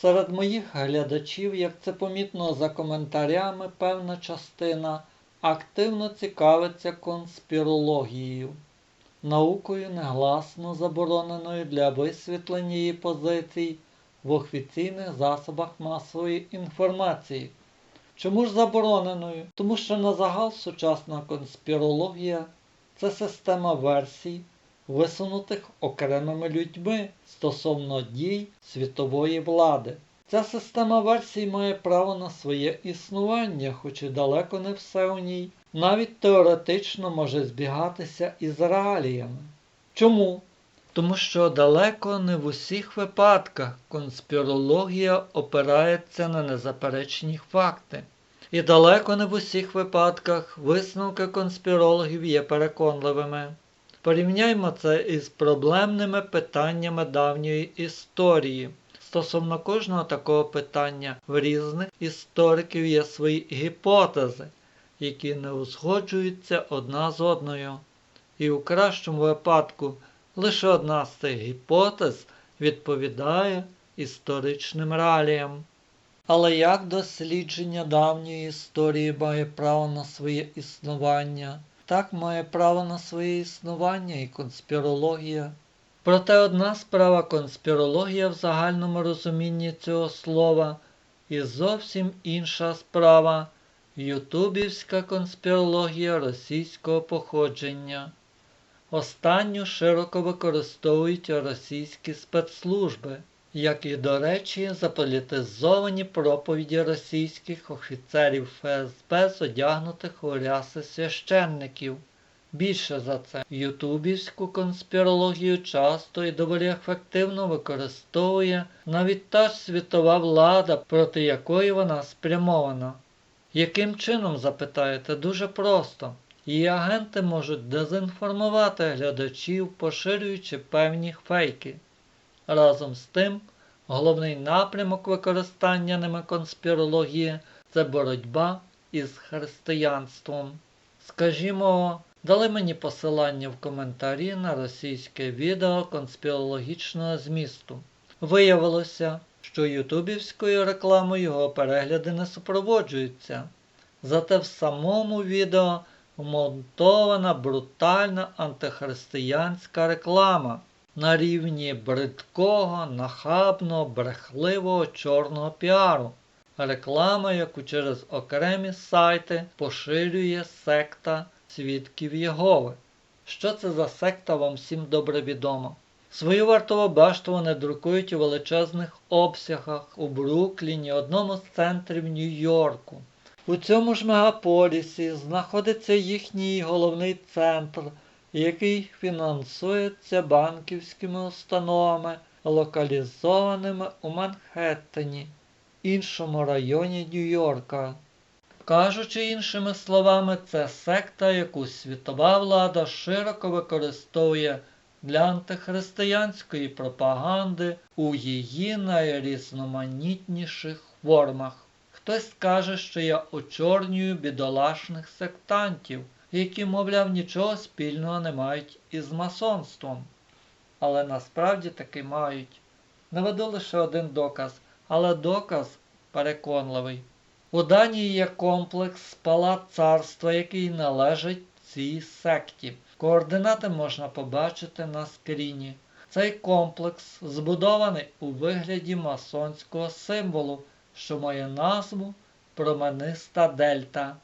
Серед моїх глядачів, як це помітно за коментарями, певна частина активно цікавиться конспірологією, наукою негласно забороненою для висвітлення її позицій в офіційних засобах масової інформації. Чому ж забороненою? Тому що на загал сучасна конспірологія це система версій, висунутих окремими людьми стосовно дій світової влади. Ця система версій має право на своє існування, хоч і далеко не все у ній, навіть теоретично може збігатися із реаліями. Чому? Тому що далеко не в усіх випадках конспірологія опирається на незаперечні факти. І далеко не в усіх випадках висновки конспірологів є переконливими. Порівняймо це із проблемними питаннями давньої історії. Стосовно кожного такого питання в різних істориків є свої гіпотези, які не узгоджуються одна з одною. І у кращому випадку лише одна з цих гіпотез відповідає історичним реаліям. Але як дослідження давньої історії має право на своє існування, так має право на своє існування і конспірологія. Проте одна справа конспірологія в загальному розумінні цього слова, і зовсім інша справа ютубівська конспірологія російського походження. Останню широко використовують російські спецслужби, як і, до речі, заполітизовані проповіді російських офіцерів ФСБ, зодягнутих у ряси священників. Більше за це, ютубівську конспірологію часто і доволі ефективно використовує навіть та ж світова влада, проти якої вона спрямована. Яким чином, запитаєте, дуже просто. Її агенти можуть дезінформувати глядачів, поширюючи певні фейки. Разом з тим, головний напрямок використання ними конспірології це боротьба із християнством. Скажімо, дали мені посилання в коментарі на російське відео конспірологічного змісту. Виявилося, що ютубівською рекламою його перегляди не супроводжуються. Зате в самому відео вмонтована брутальна антихристиянська реклама на рівні бридкого, нахабного, брехливого чорного піару. Реклама, яку через окремі сайти поширює секта свідків Єгови. Що це за секта, вам всім добре відомо. Свою вартову башту вони друкують у величезних обсягах у Брукліні, одному з центрів Нью-Йорку. У цьому ж мегаполісі знаходиться їхній головний центр, який фінансується банківськими установами, локалізованими у Манхеттені, іншому районі Нью-Йорка. Кажучи іншими словами, це секта, яку світова влада широко використовує для антихристиянської пропаганди у її найрізноманітніших формах. Хтось скаже, що я очорнюю бідолашних сектантів, які, мовляв, нічого спільного не мають із масонством. Але насправді таки мають. Наведу лише один доказ, але доказ переконливий. У Данії є комплекс палат царства, який належить цій секті. Координати можна побачити на скріні. Цей комплекс збудований у вигляді масонського символу, що має назву Промениста Дельта.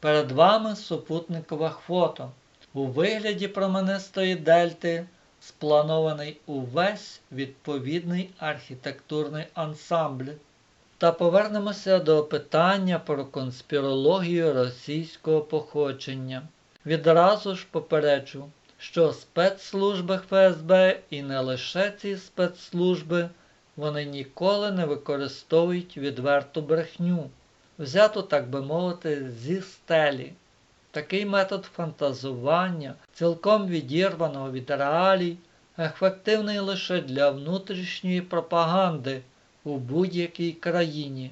Перед вами супутникове фото. У вигляді променистої дельти спланований увесь відповідний архітектурний ансамбль. Та повернемося до питання про конспірологію російського походження. Відразу ж попереджу, що спецслужби ФСБ і не лише ці спецслужби вони ніколи не використовують відверту брехню, взяту, так би мовити, зі стелі. Такий метод фантазування, цілком відірваного від реалій, ефективний лише для внутрішньої пропаганди у будь-якій країні.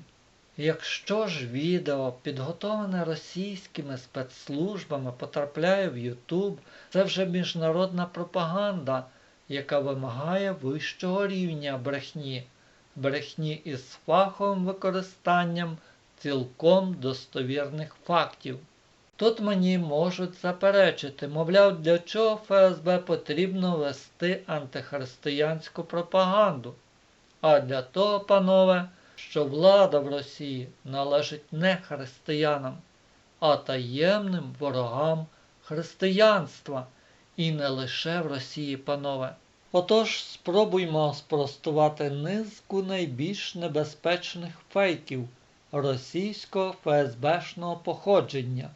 Якщо ж відео, підготовлене російськими спецслужбами, потрапляє в YouTube, це вже міжнародна пропаганда, яка вимагає вищого рівня брехні, брехні із фаховим використанням цілком достовірних фактів. Тут мені можуть заперечити, мовляв, для чого ФСБ потрібно вести антихристиянську пропаганду. А для того, панове, що влада в Росії належить не християнам, а таємним ворогам християнства. І не лише в Росії, панове. Отож, спробуймо спростувати низку найбільш небезпечних фейків російського ФСБшного походження,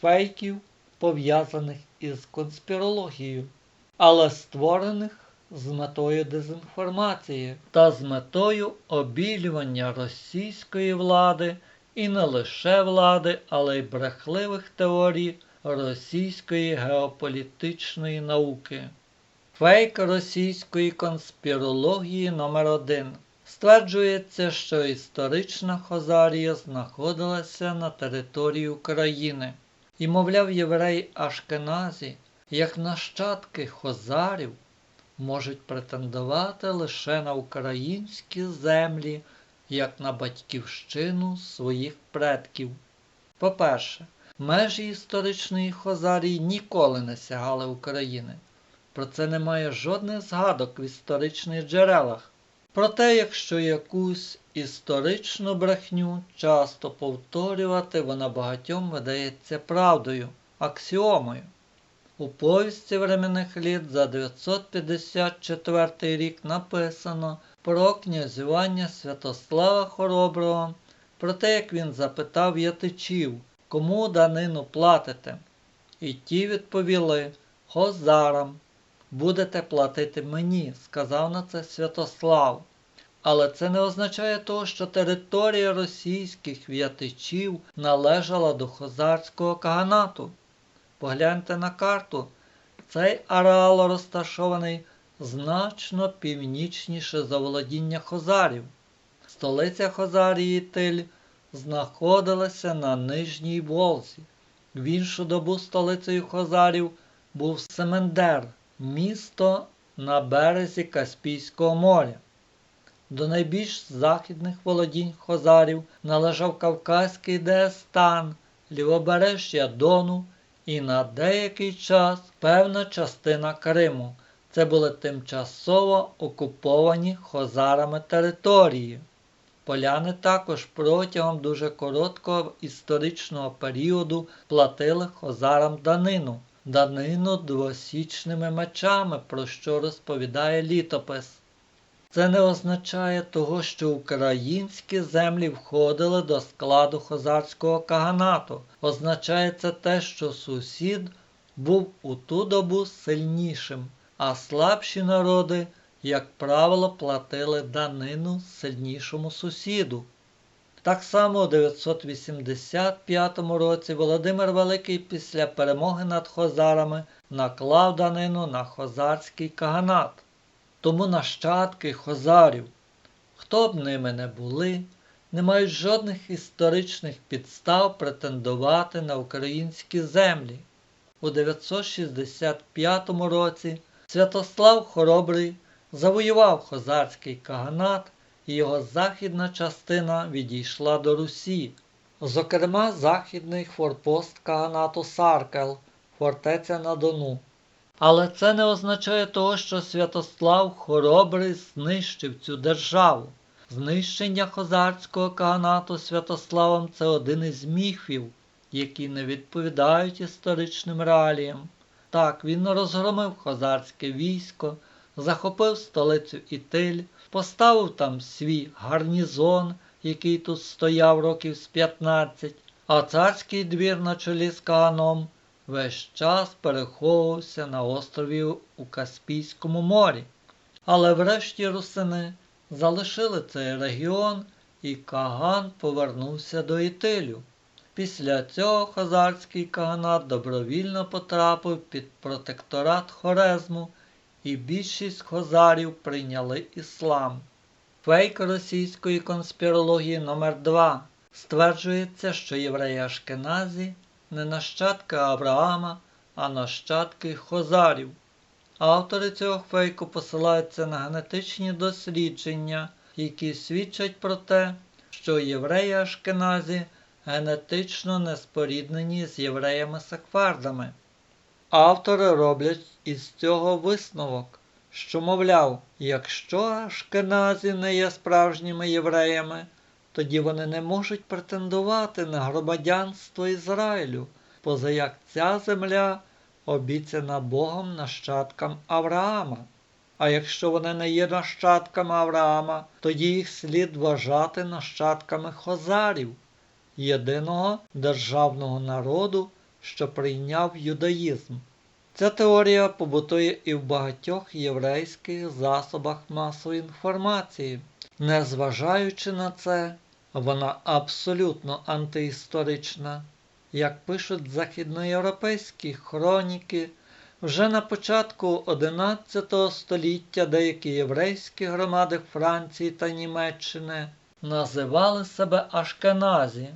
фейків, пов'язаних із конспірологією, але створених з метою дезінформації та з метою обілювання російської влади і не лише влади, але й брехливих теорій російської геополітичної науки. Фейк російської конспірології номер 1 Стверджується, що історична Хозарія знаходилася на території України. І, мовляв, євреї Ашкеназі, як нащадки хозарів, можуть претендувати лише на українські землі, як на батьківщину своїх предків. По-перше, межі історичної Хозарії ніколи не сягали України. Про це немає жодних згадок в історичних джерелах. Проте, якщо якусь історичну брехню часто повторювати, вона багатьом видається правдою, аксіомою. У повісті временних літ за 954 рік написано про князювання Святослава Хороброго, про те, як він запитав ятичів, кому данину платите. І ті відповіли Хозарам. Будете платити мені, сказав на це Святослав. Але це не означає того, що територія російських в'ятичів належала до хозарського каганату. Погляньте на карту. Цей ареал розташований значно північніше за володіння Хозарів. Столиця Хозарії Тиль знаходилася на Нижній Волзі. В іншу добу столицею Хозарів був Семендер, місто на березі Каспійського моря. До найбільш західних володінь Хозарів належав Кавказький Дагестан, лівобережжя Дону і на деякий час певна частина Криму. Це були тимчасово окуповані хозарами території. Поляни також протягом дуже короткого історичного періоду платили хозарам данину, данину двосічними мечами, про що розповідає літопис. Це не означає того, що українські землі входили до складу хозарського каганату. Означає це те, що сусід був у ту добу сильнішим, а слабші народи, як правило, платили данину сильнішому сусіду. Так само у 985 році Володимир Великий після перемоги над хозарами наклав данину на хозарський каганат. Тому нащадки хозарів, хто б ними не були, не мають жодних історичних підстав претендувати на українські землі. У 965 році Святослав Хоробрий завоював хозарський каганат його західна частина відійшла до Русі. Зокрема, західний форпост каганату Саркел, фортеця на Дону. Але це не означає того, що Святослав Хоробрий знищив цю державу. Знищення хозарського каганату Святославом це один із міфів, які не відповідають історичним реаліям. Так, він розгромив хозарське військо, захопив столицю Ітиль, поставив там свій гарнізон, який тут стояв років з 15, а царський двір на чолі з Кааном весь час переховувався на острові у Каспійському морі. Але врешті русини залишили цей регіон, і Каган повернувся до Ітилю. Після цього хазарський каганат добровільно потрапив під протекторат Хорезму, і більшість хозарів прийняли іслам. Фейк російської конспірології номер 2 стверджується, що євреї Ашкеназі не нащадки Авраама, а нащадки Хозарів. Автори цього фейку посилаються на генетичні дослідження, які свідчать про те, що євреї Ашкеназі генетично не споріднені з євреями-секфардами. Автори роблять із цього висновок, що, мовляв, якщо Ашкеназі не є справжніми євреями, тоді вони не можуть претендувати на громадянство Ізраїлю, поза як ця земля обіцяна Богом нащадкам Авраама. А якщо вони не є нащадками Авраама, тоді їх слід вважати нащадками хозарів, єдиного державного народу, що прийняв юдаїзм. Ця теорія побутує і в багатьох єврейських засобах масової інформації. Незважаючи на це, вона абсолютно антиісторична. Як пишуть західноєвропейські хроніки, вже на початку XI століття деякі єврейські громади Франції та Німеччини називали себе Ашкеназі.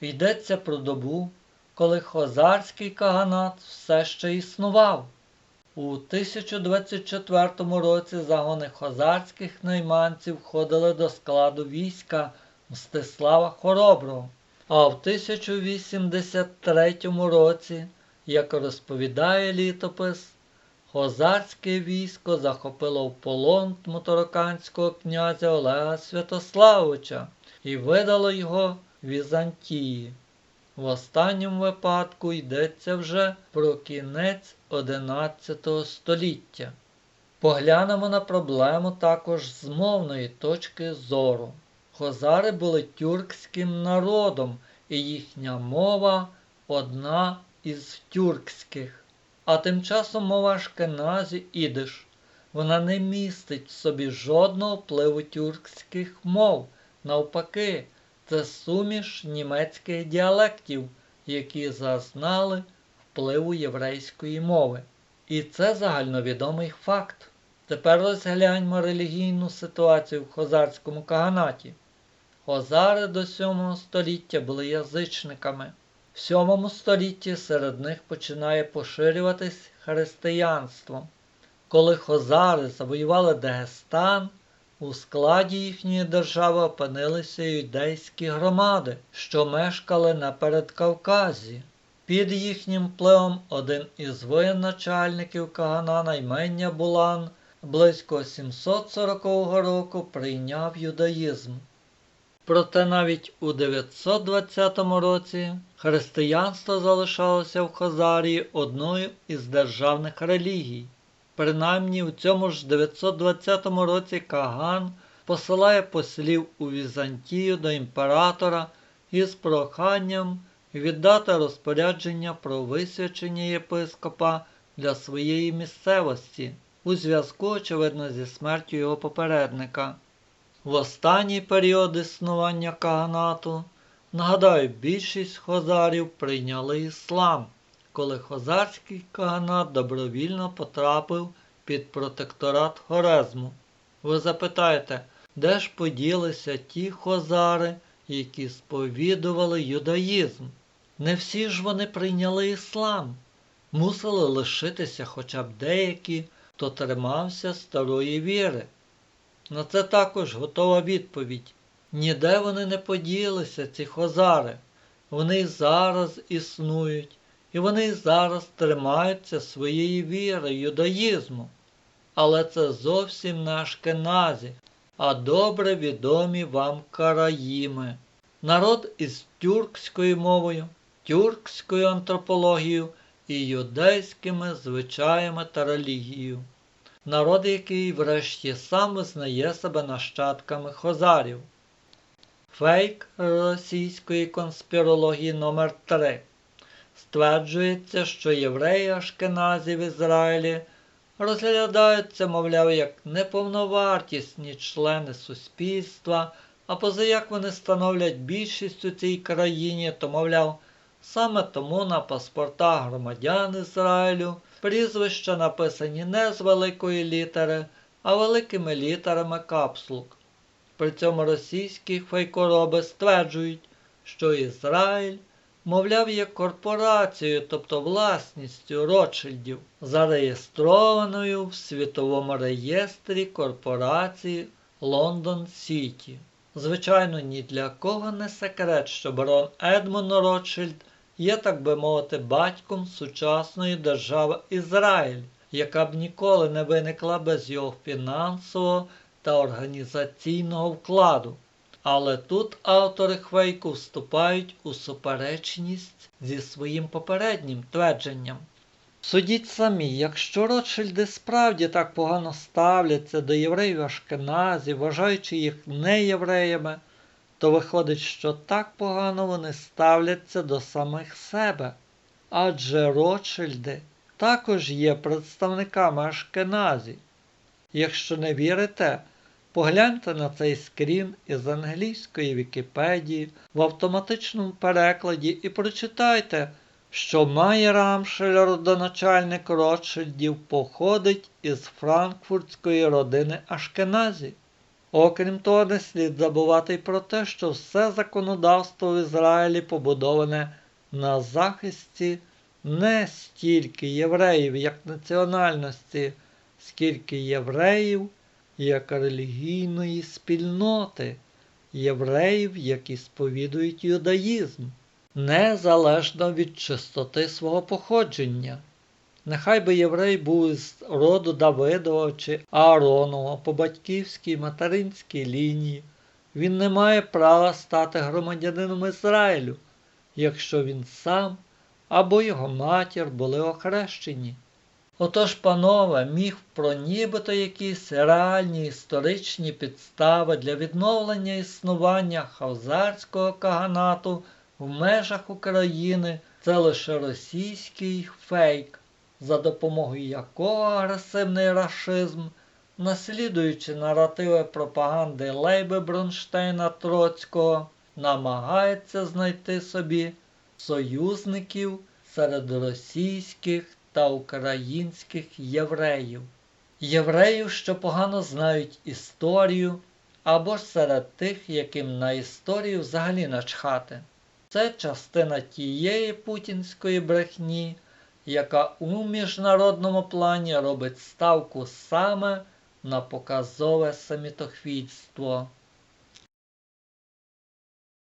Йдеться про добу, коли хозарський каганат все ще існував. У 1024 році загони хозарських найманців входили до складу війська Мстислава Хороброго, а в 1083 році, як розповідає літопис, хозарське військо захопило в полон мотороканського князя Олега Святославича і видало його Візантії. В останньому випадку йдеться вже про кінець XI століття. Поглянемо на проблему також з мовної точки зору. Хозари були тюркським народом, і їхня мова одна із тюркських. А тим часом мова Ашкеназі ідиш. Вона не містить в собі жодного впливу тюркських мов. Навпаки, це суміш німецьких діалектів, які зазнали впливу єврейської мови. І це загальновідомий факт. Тепер розгляньмо релігійну ситуацію в хозарському каганаті. Хозари до 7 століття були язичниками. В 7 столітті серед них починає поширюватись християнство. Коли хозари завоювали Дагестан, у складі їхньої держави опинилися юдейські громади, що мешкали на Передкавказі. Під їхнім впливом один із воєначальників Кагана наймення Булан близько 740 року прийняв юдаїзм. Проте навіть у 920 році християнство залишалося в Хазарії одною із державних релігій. Принаймні у цьому ж 920 році Каган посилає послів у Візантію до імператора із проханням віддати розпорядження про висвячення єпископа для своєї місцевості у зв'язку, очевидно, зі смертю його попередника. В останній період існування Каганату, нагадаю, більшість хозарів прийняли іслам коли хозарський каганат добровільно потрапив під протекторат Хорезму. Ви запитаєте, де ж поділися ті хозари, які сповідували юдаїзм? Не всі ж вони прийняли іслам, мусили лишитися хоча б деякі, хто тримався старої віри. На це також готова відповідь. Ніде вони не поділися, ці хозари. Вони зараз існують, і вони зараз тримаються своєї віри, юдаїзму. Але це зовсім не ашкеназі, а добре відомі вам караїми. Народ із тюркською мовою, тюркською антропологією і юдейськими звичаями та релігією. Народ, який врешті сам визнає себе нащадками хозарів. Фейк російської конспірології номер 3 Стверджується, що євреї Ашкеназі в Ізраїлі розглядаються, мовляв, як неповновартісні члени суспільства, а позаяк вони становлять більшість у цій країні, то, мовляв, саме тому на паспортах громадян Ізраїлю прізвища написані не з великої літери, а великими літерами капслук. При цьому російські фейкороби стверджують, що Ізраїль мовляв, є корпорацією, тобто власністю Ротшильдів, зареєстрованою в світовому реєстрі корпорації Лондон Сіті. Звичайно, ні для кого не секрет, що барон Едмон Ротшильд є, так би мовити, батьком сучасної держави Ізраїль, яка б ніколи не виникла без його фінансового та організаційного вкладу. Але тут автори Хвейку вступають у суперечність зі своїм попереднім твердженням. Судіть самі, якщо Ротшильди справді так погано ставляться до євреїв Ашкеназі, вважаючи їх неєвреями, то виходить, що так погано вони ставляться до самих себе. Адже Ротшильди також є представниками Ашкеназі. Якщо не вірите, погляньте на цей скрін із англійської Вікіпедії в автоматичному перекладі і прочитайте, що Амшель, родоначальник Ротшильдів, походить із франкфуртської родини Ашкеназі. Окрім того, не слід забувати й про те, що все законодавство в Ізраїлі побудоване на захисті не стільки євреїв як національності, скільки євреїв як релігійної спільноти, євреїв, які сповідують юдаїзм, незалежно від чистоти свого походження. Нехай би єврей був із роду Давидова чи Ааронова по батьківській материнській лінії, він не має права стати громадянином Ізраїлю, якщо він сам або його матір були охрещені. Отож, панове, міф про нібито якісь реальні історичні підстави для відновлення існування хавзарського каганату в межах України це лише російський фейк, за допомогою якого агресивний рашизм, наслідуючи наративи пропаганди Лейби Бронштейна Троцького, намагається знайти собі союзників серед російських та українських євреїв. Євреїв, що погано знають історію, або ж серед тих, яким на історію взагалі начхати. Це частина тієї путінської брехні, яка у міжнародному плані робить ставку саме на показове самітохвітство.